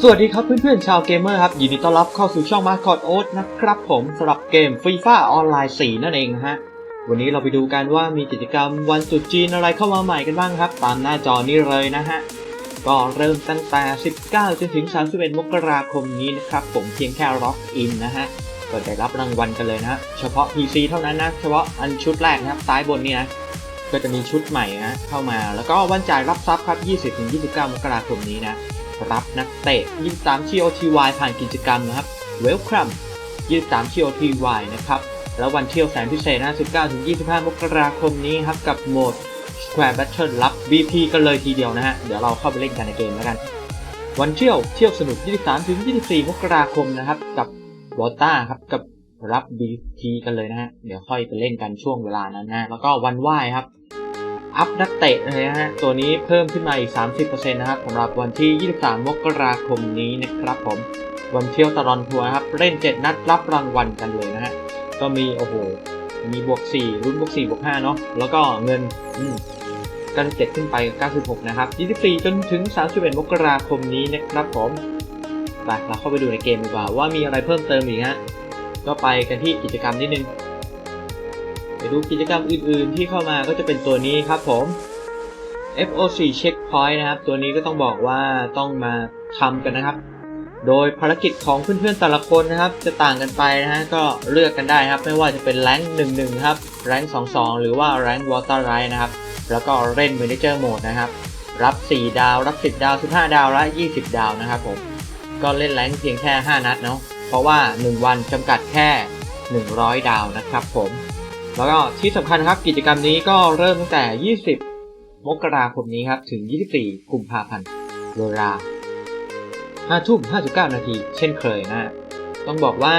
สวัสดีครับเพื่อนๆชาวเกมเมอร์ครับ ยินดีต้อนรับเข้าสู่ช่องมาร์คอดโอ๊ตนะครับผมสำหรับเกมฟีฟ่าออนไลน์4นั่นเองฮะ วันนี้เราไปดูกันว่ามีกิจกรรมวันตรุษจีนอะไรเข้ามาใหม่กันบ้างครับ ตามหน้าจอนี้เลยนะฮะ ก็เริ่มตั้งแต่ 19 จนถึง 31 มกราคมนี้นะครับ ผมเพียงแค่ล็อกอินนะฮะก็ได้รับรางวัลกันเลยนะฮะเฉพาะ PC เท่านั้นนะ เฉพาะอันชุดแรกนะครับซ้ายบนนี่นะ ก็จะมีชุดใหม่นะเข้ามาแล้วก็วันจ่ายรับทรัพย์ครับ 20-29 มกราคมนี้นะ รับนักเตะ 23 TOTY ผ่านกิจกรรมนะครับ Welcome 23 TOTY นะครับ แล้ววันเที่ยวแสนพิเศษนะ19-25 มกราคมนี้ครับ กับโหมด Square Battle รับ BP กันเลยทีเดียวนะฮะ เดี๋ยวเราเข้าไปเล่นกันในเกมแล้วกัน วันเที่ยวเที่ยวสนุก 23-24 มกราคมนะครับ กับ w a t a ครับกับรับ BP กันเลยนะฮะ เดี๋ยวค่อยไปเล่นกันช่วงเวลานั้นนะ แล้วก็วันไหว้ครับ อัพนักเตะนะฮะ ตัวนี้เพิ่มขึ้นมาอีก 30%นะครับสำหรับวันที่ 23 มกราคมนี้นะครับผม วันเที่ยวตลอนทัวร์ครับ เล่น 7 นัดรับรางวัลกันเลยนะฮะ ก็มี โอ้โห มีบวก 4 รุ่นบวก 4 บวก 5 เนาะ แล้วก็เงินอืม97ขึ้นไป 96 นะครับ 24 จนถึง 31 มกราคมนี้นะครับผมไปเราเข้าไปดูในเกมดีกว่าว่ามีอะไรเพิ่มเติมอีกฮะ ก็ไปกันที่กิจกรรมนิดนึง ไปดูกิจกรรมอื่นๆที่เข้ามาก็จะเป็นตัวนี้ครับผม FOC Checkpoint นะครับ ตัวนี้ก็ต้องบอกว่าต้องมาทำกันนะครับ โดยภารกิจของเพื่อนๆแต่ละคนนะครับ จะต่างกันไปนะฮะก็เลือกกันได้ครับ ไม่ว่าจะเป็นแรงหนึ่งหนึ่งครับแรงสองสองหรือว่าแรงวอเตอร์ไรนะครับ แล้วก็เล่น Manager Mode นะครับ รับ 4 ดาว รับ 10 ดาว 15 ดาว และ 20 ดาวนะครับผมก็เล่นแรงเพียงแค่ 5 นัดเนาะเพราะว่า 1 วันจำกัดแค่ 100 ดาวนะครับผม แล้วก็ที่สำคัญครับกิจกรรมนี้ก็เริ่มตั้งแต่ 20 มกราคมนี้ครับ ถึง 24 กุมภาพันธ์เวลา5ทุ่ม59 นาที เช่นเคยนะฮะต้องบอกว่า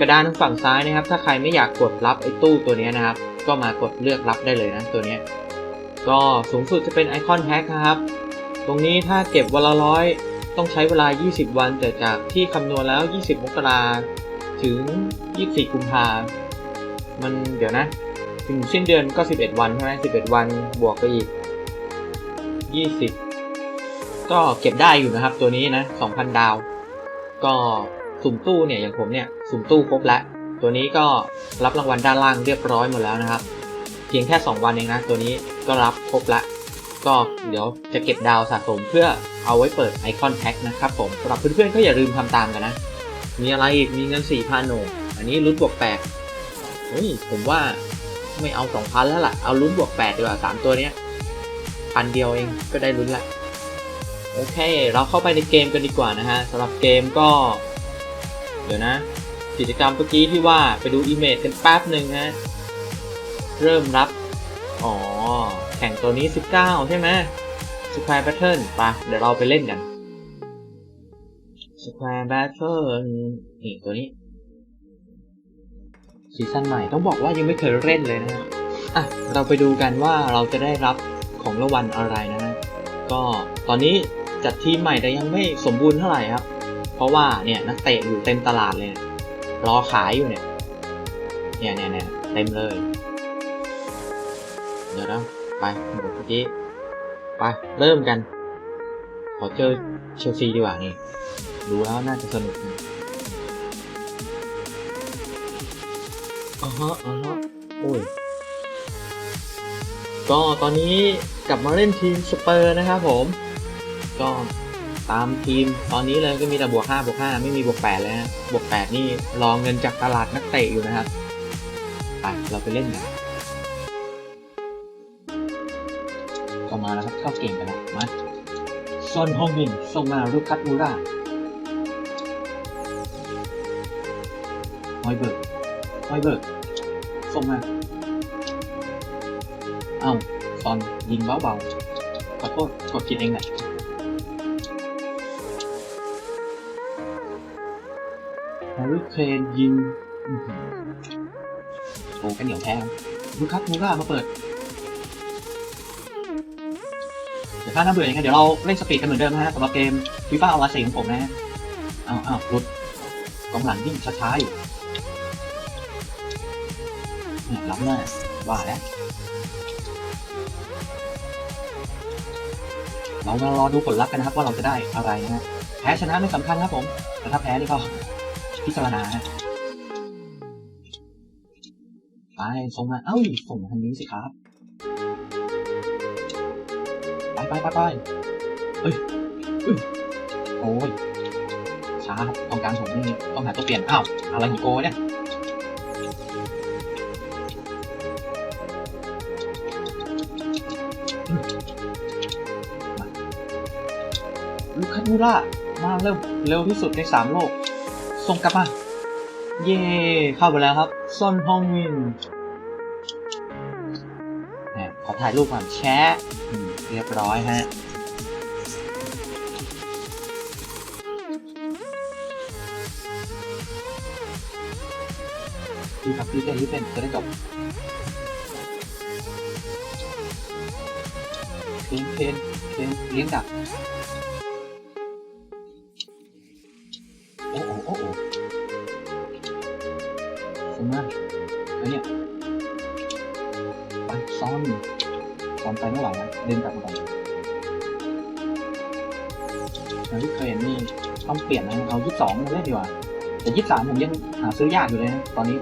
กระดานทางฝั่งซ้ายนะครับ ถ้าใครไม่อยากกดรับไอ้ตู้ตัวนี้นะครับ ก็มากดเลือกรับได้เลยนะตัวนี้ก็สูงสุดจะเป็นไอคอนแพ็คครับ ตรงนี้ถ้าเก็บวันละร้อยต้องใช้เวลา 20 วันแต่จากที่คำนวณแล้ว 20 มกราถึง 24 กุมภา มันเดี๋ยวนะ ถึงสิ้นเดือนก็ 11 วันใช่ไหม11 วันบวกไปอีก 20 ก็เก็บได้อยู่นะครับ ตัวนี้นะ 2,000 ดาว ก็สุ่มตู้เนี่ยอย่างผมเนี่ยสุ่มตู้ครบแล้ว ตัวนี้ก็รับรางวัลด้านล่างเรียบร้อยหมดแล้วนะครับ เพียงแค่ 2 วันเองนะ ตัวนี้ก็รับครบละก็เดี๋ยวจะเก็บดาวสะสมเพื่อเอาไว้เปิดไอคอนแพ็คนะครับผมสำหรับเพื่อนๆก็อย่าลืมทำตามกันนะ มีอะไรอีกมีเงิน4,000โหนอันนี้ลุ้นบวก8 เฮ้ยผมว่าไม่เอา2,000แล้วล่ะ เอาลุ้นบวก8ดีกว่า3ตัวเนี้ยพันเดียวเองก็ได้ลุ้นละ โอเค เราเข้าไปในเกมกันดีกว่านะฮะสำหรับเกมก็ เดี๋ยวนะ กิจกรรมเมื่อกี้ที่ว่าไปดูอีเมจกันแป๊บหนึ่งฮะ เริ่มรับ อ๋อ แข่งตัวนี้ 19 ใช่ไหม Square Battle ไปะเดี๋ยวเราไปเล่นกัน Square Battle นี่ตัวนี้ ซีซั่นใหม่ต้องบอกว่ายังไม่เคยเล่นเลยนะฮะอะเราไปดูกันว่าเราจะได้รับของรางวัลอะไรนะฮะก็ตอนนี้จัดทีมใหม่แต่ยังไม่สมบูรณ์เท่าไหร่ครับ เพราะว่าเนี่ยนักเตะอยู่เต็มตลาดเลยรอขายอยู่เนี่ยเนี่ยเนี่ยเนี่ยเต็มเลย เดี๋ยวนะไปหมดเมื่อกี้ไปเริ่มกัน ขอเจอเชลซีดีกว่านี่ดูแล้วน่าจะสนุกนะ อ๋อฮะอ๋อฮะโอ้ยก็ตอนนี้กลับมาเล่นทีมสเปอร์นะครับผม ก็ตามทีมตอนนี้เลยก็มีแต่บวก5บวก5ไม่มีบวก8เลยฮะบวก8นี่รอเงินจากตลาดนักเตะอยู่นะครับไปเราไปเล่นกันเข้ามาแล้วครับเข้าเก่งกันแล้วมาซอนฮองมินส่งมาลูคัสมูราฮอยเบิร์ก ฮอเบิร์กส่งมา เอ้าซอนยิงเบาๆขอโทษกดกินเองแหละแฮร์รี่เคนยิงโอ้กันเหนียวแท้ลูคัสมูรามาเปิด เดี๋ยวถ้าน่าเบื่อยังไงเดี๋ยวเราเล่นสปีดกันเหมือนเดิมนะฮะสำหรับเกมฟีฟ่าออนไลน์สี่ของผมนะฮะอ้าวอ้าวหลุดกองหลังวิ่งช้าๆอยู่ เนี่ยล้ำหน้าว่าแล้วเรามารอดูผลลัพธ์กันนะครับว่าเราจะได้อะไรนะฮะแพ้ชนะไม่สำคัญครับผมแต่ถ้าแพ้นี่ก็พิจารณาไปส่งมาเอ้าส่งทางนี้สิครับไปไปไปไปเอ้ยเอ้ยโอ้ยช้าครับต้องการผมนี่ต้องหาตัวเปลี่ยนอ้าวอะไรของโกเนี่ย ลูคัสมูล่ามาเร็วเร็วที่สุดในสามโลก ส่งกลับมา เย่เข้าไปแล้วครับซอนฮองมินขอถ่ายรูปก่อนแชะเรียบร้อยฮะดีครับรีบเป็นรีบเป็นจะได้จบเพนเพนเพนเลี้ยงดัก มากไอ้เนี่ยไปซ้อนซ้อนไปไม่ไหวแล้วเดินกลับมาก่อนแล้วที่เคยเห็นนี่ต้องเปลี่ยนนะเอายี่สิบสองมาเล่นดีกว่าแต่ยี่สิบสามผมยังหาซื้อยากอยู่เลยนะตอนนี้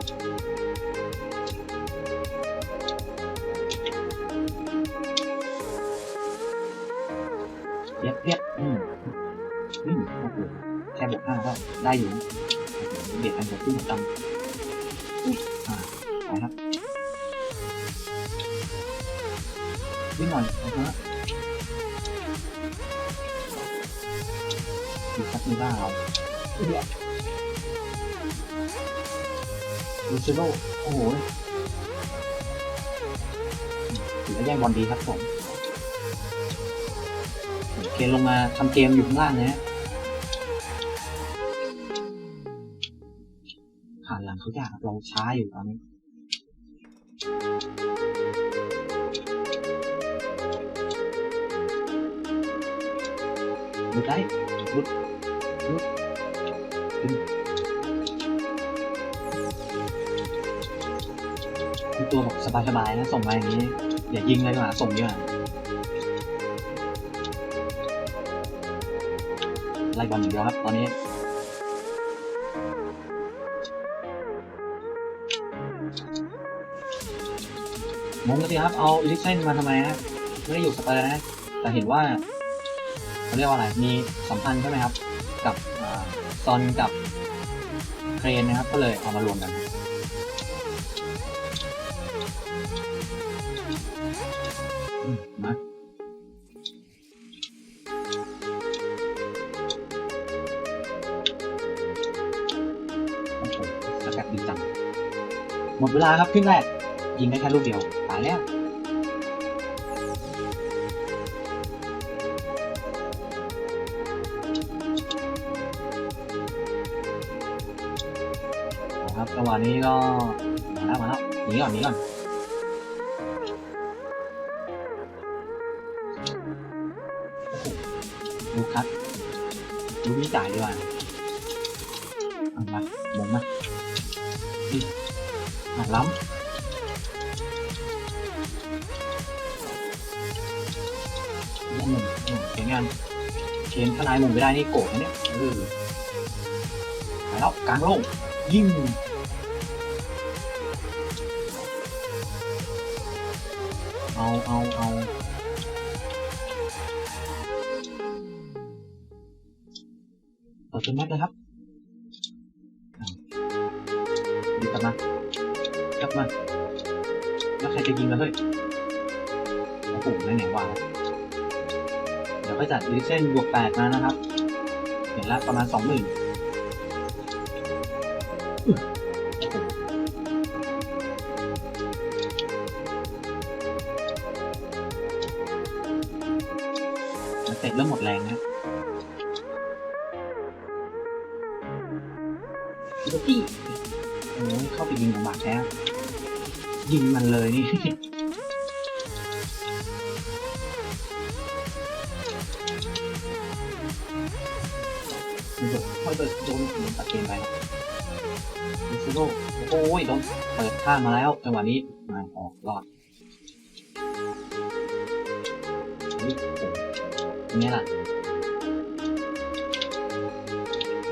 เรียบเรียบอืมอืมโอ้โหแค่บวกห้าก็ได้อยู่นะโอ้โหเบียดกันแบบขึ้นจังอุ๊ยอ่า ไปครับวิ่งหน่อยนะฮะดูซักมือบ้าเราดูซิโร่โอ้โหถือว่าแย่งบอลดีครับผมเคนลงมาทำเกมอยู่ข้างล่างนะฮะ ผ่านหลังเราช้าอยู่ตอนนี้หลุดได้หลุดหลุดขึ้นคือตัวแบบสบายๆนะส่งมาอย่างนี้ อย่ายิงเลยดีกว่าส่งดีกว่าไล่บอลอย่างเดียวครับตอนนี้ งงกันสิครับ เอาอีลิเซนมาทำไมฮะ ไม่ได้อยู่สเปอร์นะ แต่เห็นว่าเขาเรียกว่าอะไร มีสัมพันธ์ใช่ไหมครับ กับอซอนกับเครนนะครับ ก็เลยเอามารวมกันอืมาโอ้โหสกัดดีจังหมดเวลาครับครึ่งแรกยิงได้แค่ลูกเดียวาแล้วนะครับจังหวะนี้ก็มาแล้วมาแล้วหนีก่อนหนีก่อนโอ้โหลูกคัดลูกนี้จ่ายดีกว่า อืมเขียนเชนทนายมงไม่ได้นี่โกรธนะเนี่ยเออแล้วกลางโล่งยิ่งเอาเอาเอาเปิดเป็นแม็กเลยครับดีกลับมากลับมา แล้วใครจะยิงกันเฮ้ยโอ้โหไหนๆว่าแล้ว เดี๋ยวก็จัดดิเซนบวกแปดมานะครับ เห็นละประมาณสองหมื่นแล้วเสร็จเริ่มหมดแรงนะดูที่โอ้ยเข้าไปยิงลำบากแท้ยิงมันเลยนี่มัน โดนตะเกมไปครับดิซิโร่โอ้ยโดนเปิดข้างมาแล้วจังหวะนี้มาออกรอดเฮ้ยโอ้โหเป็นไงล่ะ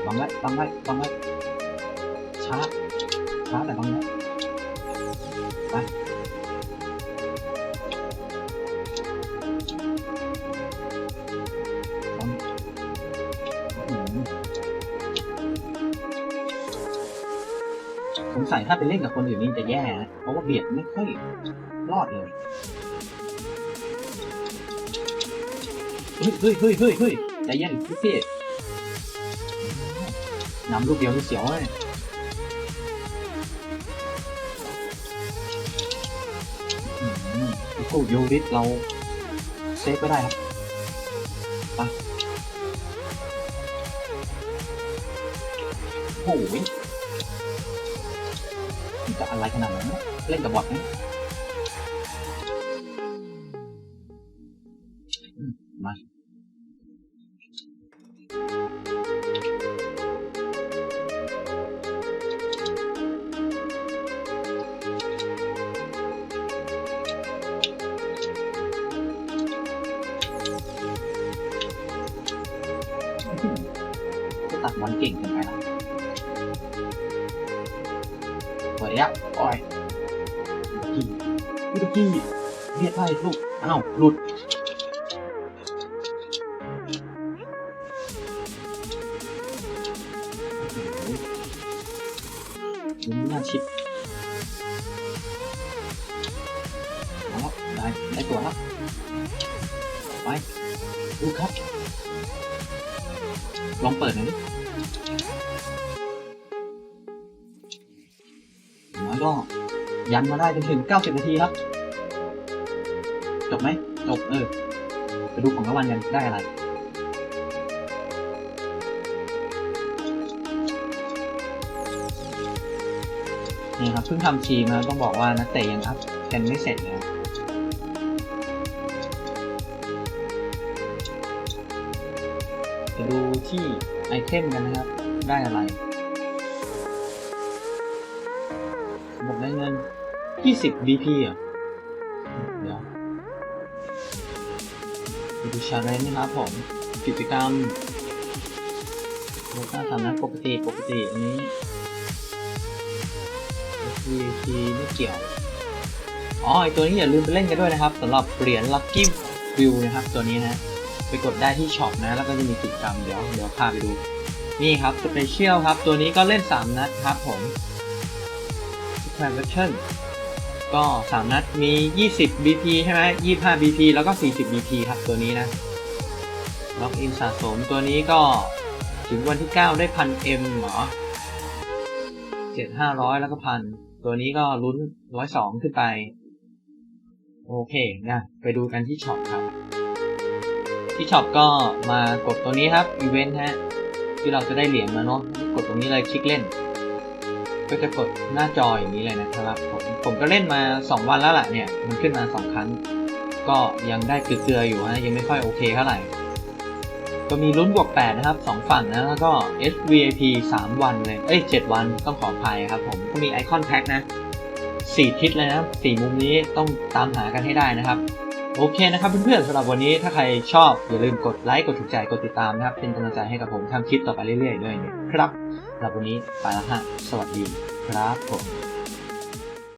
บังไว้บังไว้บังไว้ช้าช้าแต่บังไว้ ถ้าไปเล่นกับคนอื่นนี่จะแย่นะ เพราะว่าเบียดไม่ค่อยรอดเลยเฮ้ยเฮ้ยเฮ้ยเฮ้ยเฮ้ยใจเย็นพี่พี่นำลูกเดียวนี่เสียวเลยอืมโอ้โหโยริสเราเซฟก็ได้ครับไปโอ้ย มันจะอะไรขนาดนั้นเล่นกับบอทนะอืมมาตัดบอลเก่งเกินไปนะ สวยอ่อยพี่พี่พี่เรียกไล่ลูกอ้าวหลุดลุ้นหน้าชิดเอาละได้ได้ตัวล้วไปดูครับ ลองเปิดหน่อยดิ ก็ยันมาได้จนถึง 90 นาทีครับ จบไหมจบเออไปดูของรางวัลกันได้อะไร นี่ครับเพิ่งทำทีมนะต้องบอกว่านักเตะยังอัพกันไม่เสร็จเลยไปดูที่ไอเทมกันนะครับ ได้อะไร บอกได้เงิน 20 BP อะ เดี๋ยวดูชาเลนจ์นะครับผม กิจกรรมโลก้าสามนัดปกติปกติอันนี้ VIP ไม่เกี่ยว อ๋อไอตัวนี้อย่าลืมไปเล่นกันด้วยนะครับสำหรับเหรียญ Lucky View นะครับ ตัวนี้นะไปกดได้ที่ช็อปนะ แล้วก็จะมีกิจกรรมเดี๋ยวเดี๋ยวพาไปดู นี่ครับสเปเชียลครับ ตัวนี้ก็เล่น 3 นัดครับผม Transaction ก็ 3 นัดมี 20 BP ใช่ไหม25 BP แล้วก็ 40 BP ครับตัวนี้นะล็อกอินสะสมตัวนี้ก็ถึงวันที่ 9 ได้พัน M เหรอ7 500 แล้วก็พัน ตัวนี้ก็ลุ้น 102 ขึ้นไป โอเคนะไปดูกันที่ช็อปครับ ที่ช็อปก็มากดตัวนี้ครับอีเวนต์ฮะที่เราจะได้เหรียญมาเนาะกดตรงนี้เลยคลิกเล่น ก็จะกดหน้าจออย่างนี้เลยนะครับผมผมก็เล่นมา 2 วันแล้วแหละเนี่ยมันขึ้นมา 2 ครั้ง ก็ยังได้เกลืออยู่ฮะยังไม่ค่อยโอเคเท่าไหร่ ก็มีลุ้นบวก 8 นะครับ 2 ฝั่งนะแล้วก็ SVIP 3 วันเลย เอ้ย 7 วันต้องขออภัยครับผมก็มีไอคอนแพ็กนะ 4 ทิศเลยนะ4มุมนี้ต้องตามหากันให้ได้นะครับโอเคนะครับเพื่อนๆสำหรับวันนี้ถ้าใครชอบอย่าลืมกดไลค์กดถูกใจกดติดตามนะครับ เป็นกำลังใจให้กับผมทำคลิปต่อไปเรื่อยๆด้วยนะครับ สำหรับวันนี้ไปแล้วฮะสวัสดีครับผม